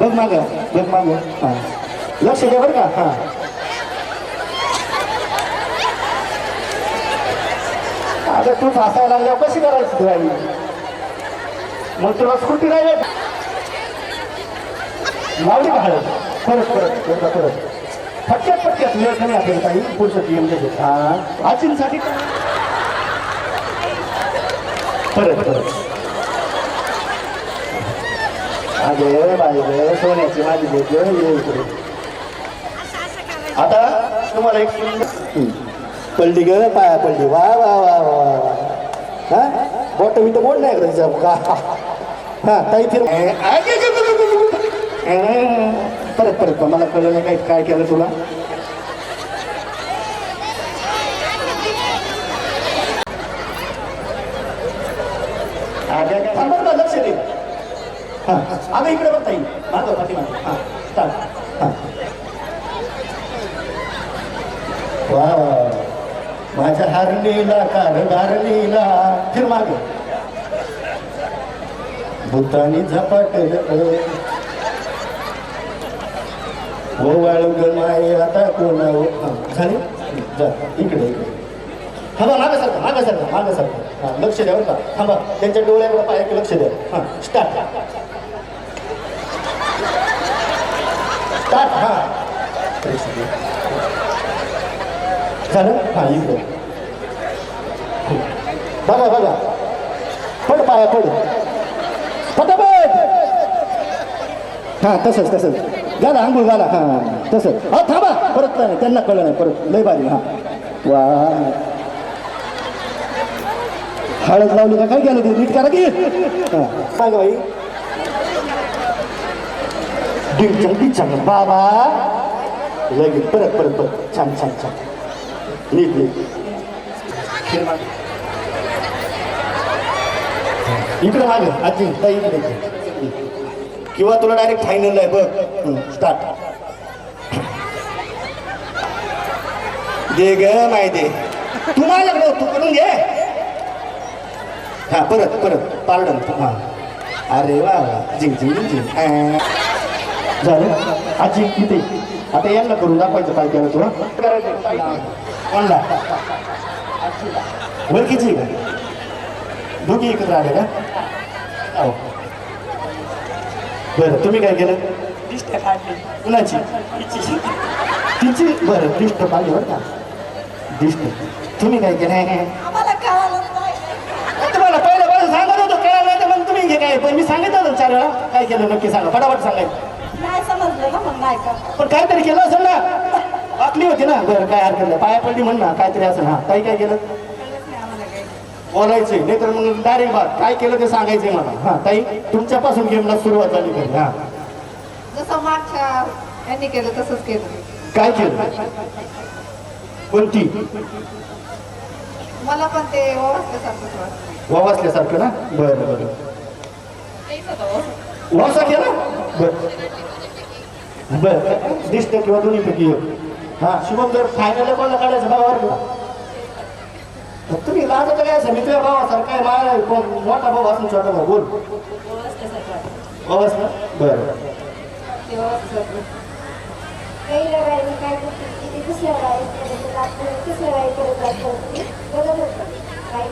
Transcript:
बघ माग बघ माग. हा. लक्ष द्या बरं का हा. आता तू फासायला लागल्या कशी करायची तू आई? मग तुला स्कूटी राहिले लावली का हळद परत परत एकदा परत. फटक्यात फटक्यात. वेळ कमी असेल काही पुढचं पीएम घेत हा. आजींसाठी परत परत. अगे बाई गे सोन्याची माझी भेट इकडे. आता तुम्हाला एक पलटी ग पाया पलटी. वा वा वा वा वा हा? बोट मी तर बोल नाही करायचं का हा ताई फिर ए, आगे, गे, परत परत मला कळलं नाही काय काय केलं तुला. आगे, आगे. थांबा लक्ष दे. हां. अगं इकडे बघता येईल माझं पाठीमागं. हा. चाल. वा. माझ्या हारणीला कारभारणीला फिर मागे. भूतानी झपाटलं ओ वाळू माय आता कोण झाले? जा इकडे इकडे. थांबा मागं सारखं मागं सारखं मागं सारखं हा लक्ष द्या बरं का. थांबा त्यांच्या डोळ्याकडे पायाकडे लक्ष द्या. हां स्टार्ट स्टार्ट हां. झालं? हां इकडे. बघा बघा. पड पाया पड. पटापट. हां तसंच तसंच. घाला आंघोळ घाला हां तसंच. हा थांबा. परत नाही त्यांना कळलं नाही. परत लय भारी हां. वा. हळद लावली का? काय गेलं ते? नीट करा की? सांग बाई. डिंचंग डिंचंग बाबा. लगेच परत परत परत. छान छान छान. नीट नीट. इकडे माग आजी ताई इकडे किंवा तुला डायरेक्ट फायनल आहे बघ. स्टार्ट दे ग माहिती दे. तू माझ्याकडे तू करून घे हा परत परत. पार्डन हा. अरे वा वा. जिंक जिंक जिंक हा. झालं? आजी किती आता यांना करून दाखवायचं काय केलं तुला? कोणला? ओळखीची का? दोघी एकत्र आले का? हो. बरं तुम्ही काय केलं? कुणाची? तिची. बरं दिष्ट पाहिजे बरं का. दिष्ट. तुम्ही काय केलं आम्हाला कळालं नाही तुम्हाला पहिलं पहिलं सांगत होतो कळलं नाही तर मग तुम्ही हे काय पण मी वेळा काय केलं नक्की सांगा. फटाफट सांगायचं नाही समजलं ना मग नाही का पण काहीतरी केलं असेल ना? वाकली होती ना? बरं काय हरकत नाही. पाया पडली म्हण ना काहीतरी असेल. हा काही काय केलं? कळलंच नाही तर मग डायरेक्ट बात. काय केलं ते सांगायचंय मला. हा ताई तुमच्यापासून गेमला सुरुवात झाली खरी हा. जसं मागच्या यांनी केलं तसंच केलं. काय केलं? कोणती? मला पण ते ओळखल्यासारखंच वाटतं वावसल्यासारखं ना? बरं बरं. वासा केला बर बर दिसतं किंवा दोन्हीपैकी एक हा शुभम जर फायनल कोणाला काढायचं भावावर तुम्ही लाजत काय असं मी तुझ्या भावासारखं आहे माझा कोण मोठा भाऊ असून छोटा भाऊ बोल ओळखल्यासारखं ना बरं काय